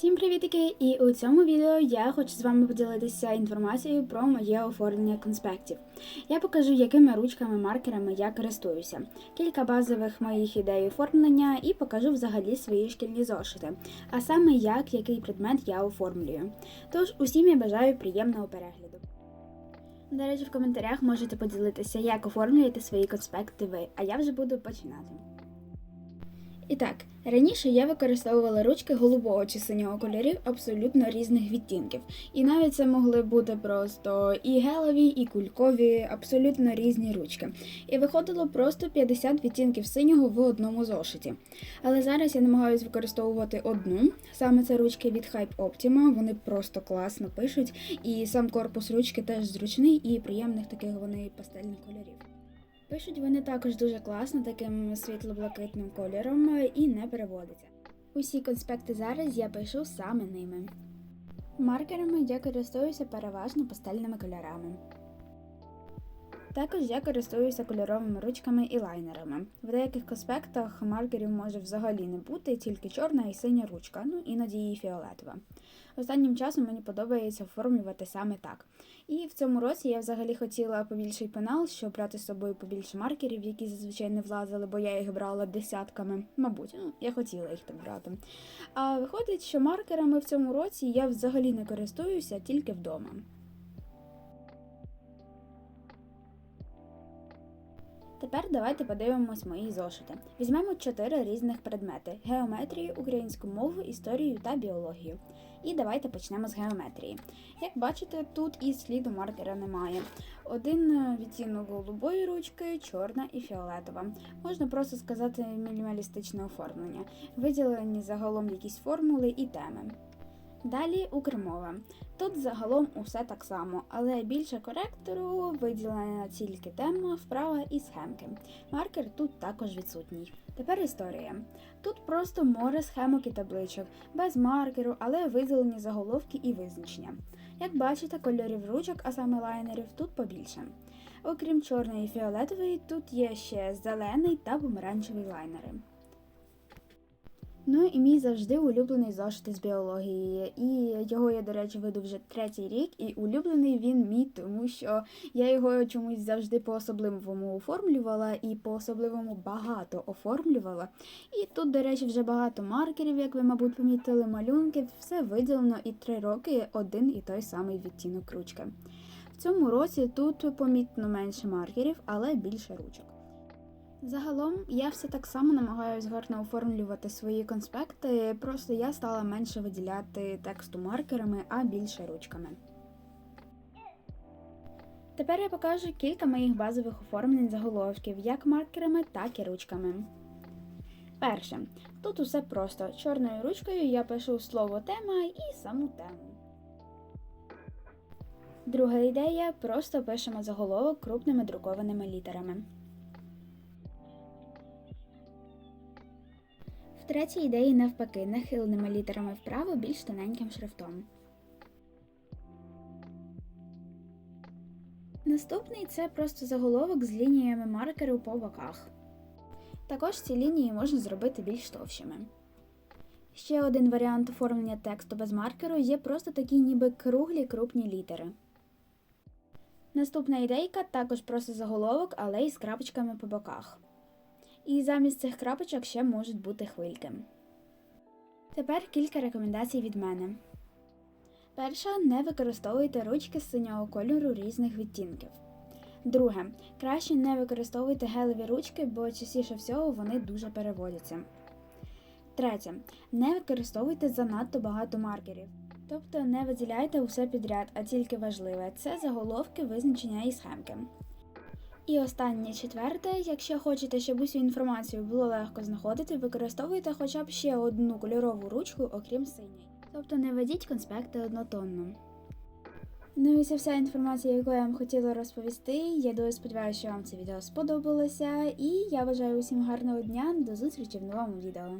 привітики! І у цьому відео я хочу з вами поділитися інформацією про моє оформлення конспектів. Я покажу, якими ручками, маркерами я користуюся, кілька базових моїх ідей оформлення і покажу взагалі свої шкільні зошити, а саме як який предмет я оформлюю. Тож усім я бажаю приємного перегляду. До речі, в коментарях можете поділитися, як оформлюєте свої конспекти ви, а я вже буду починати. І так, раніше я використовувала ручки голубого чи синього кольорів абсолютно різних відтінків. І навіть це могли бути просто і гелеві, і кулькові, абсолютно різні ручки. І виходило просто 50 відтінків синього в одному зошиті. Але зараз я намагаюся використовувати одну. Саме це ручки від Hype Optima, вони просто класно пишуть, і сам корпус ручки теж зручний і приємних таких вони пастельних кольорів. Пишуть вони також дуже класно, таким світло-блакитним кольором і не переводиться. Усі конспекти зараз я пишу саме ними. Маркерами я користуюся переважно пастельними кольорами. Також я користуюся кольоровими ручками і лайнерами. В деяких конспектах маркерів може взагалі не бути, тільки чорна і синя ручка, ну іноді і фіолетова. Останнім часом мені подобається оформлювати саме так. І в цьому році я взагалі хотіла побільший пенал, щоб брати з собою побільше маркерів, які зазвичай не влазили, бо я їх брала десятками. Мабуть, ну я хотіла їх так брати. А виходить, що маркерами в цьому році я взагалі не користуюся тільки вдома. Тепер давайте подивимось мої зошити. Візьмемо чотири різних предмети: геометрію, українську мову, історію та біологію. І давайте почнемо з геометрії. Як бачите, тут і сліду маркера немає. Один е, відтінок голубої ручки, чорна і фіолетова. Можна просто сказати мінімалістичне оформлення, виділені загалом якісь формули і теми. Далі укрмова. Тут загалом усе так само, але більше коректору виділена тільки тема, вправа і схемки. Маркер тут також відсутній. Тепер історія. Тут просто море схемок і табличок, без маркеру, але виділені заголовки і визначення. Як бачите, кольорів ручок, а саме лайнерів, тут побільше. Окрім чорної і фіолетової, тут є ще зелений та помаранчевий лайнери. Ну і мій завжди улюблений зошит з біології. І його я, до речі, веду вже третій рік, і улюблений він мій, тому що я його чомусь завжди по-особливому оформлювала і по-особливому багато оформлювала. І тут, до речі, вже багато маркерів, як ви, мабуть, помітили, малюнків, все виділено і три роки один і той самий відтінок ручки. В цьому році тут помітно менше маркерів, але більше ручок. Загалом я все так само намагаюся гарно оформлювати свої конспекти, просто я стала менше виділяти тексту маркерами, а більше ручками. Тепер я покажу кілька моїх базових оформлень заголовків як маркерами, так і ручками. Перше. Тут усе просто. Чорною ручкою я пишу слово тема і саму тему. Друга ідея просто пишемо заголовок крупними друкованими літерами. В третій ідеї навпаки нахиленими літерами вправо більш тоненьким шрифтом. Наступний це просто заголовок з лініями маркеру по боках. Також ці лінії можна зробити більш товщими. Ще один варіант оформлення тексту без маркеру є просто такі ніби круглі крупні літери. Наступна ідейка також просто заголовок, але й з крапочками по боках. І замість цих крапочок ще можуть бути хвильки. Тепер кілька рекомендацій від мене. Перша не використовуйте ручки з синього кольору різних відтінків. Друге, краще не використовуйте гелеві ручки, бо частіше всього вони дуже переводяться. Третє. Не використовуйте занадто багато маркерів. Тобто не виділяйте усе підряд, а тільки важливе це заголовки, визначення і схемки. І останнє четверте, якщо хочете, щоб усю інформацію було легко знаходити, використовуйте хоча б ще одну кольорову ручку, окрім синьої. Тобто не ведіть конспекти однотонно. Ну і це вся інформація, яку я вам хотіла розповісти. Я дуже сподіваюся, що вам це відео сподобалося. І я бажаю усім гарного дня. До зустрічі в новому відео.